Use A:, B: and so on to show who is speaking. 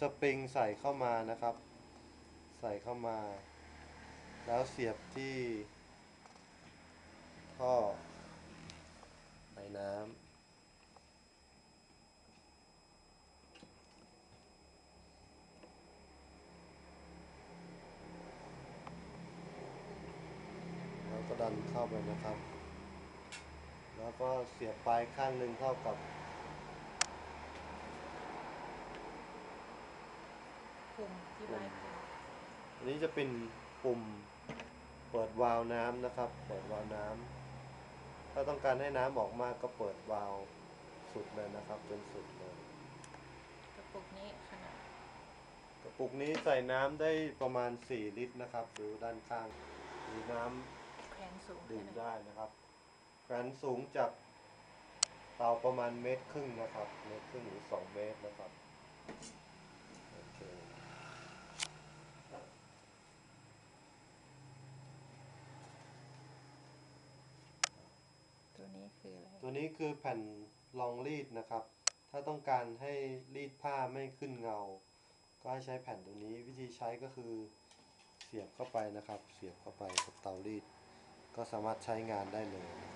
A: สปริงใส่เข้ามานะครับ ใส่เข้ามา แล้วเสียบที่ท่อไอน้ำแล้วก็ดันเข้าไปนะครับ แล้วก็เสียบปลายข้างหนึ่งเข้ากับ
B: ปุ่มที่ไว้ปุ่ม
A: อันนี้จะเป็นปุ่มเปิดวาล์วน้ำนะครับ เปิดวาล์วน้ำถ้าต้องการให้น้ำออกมากก็เปิดวาล์วสุดเลยนะครับ จนสุดเลย
B: กระปุกนี้ขนาด
A: กระปุกนี้ใส่น้ำได้ประมาณ 4 ลิตรนะครับดูด้านข้างมีน้
B: แขวนสูงำ
A: ดื่ม
B: แค่ไหน
A: ได้นะครับแขวนสูงจากเตาประมาณเมตรครึ่งนะครับ เมตรครึ่งหรือ 2 เมตรนะครับโอเค
B: ตัวนี้ คืออะไร
A: ตัวนี้คือแผ่นรองรีดนะครับ ถ้าต้องการให้รีดผ้าไม่ขึ้นเงา ก็ให้ใช้แผ่นตัวนี้วิธีใช้ก็คือเสียบเข้าไปนะครับ เสียบเข้าไปกับเตารีด ก็สามารถใช้งานได้เลย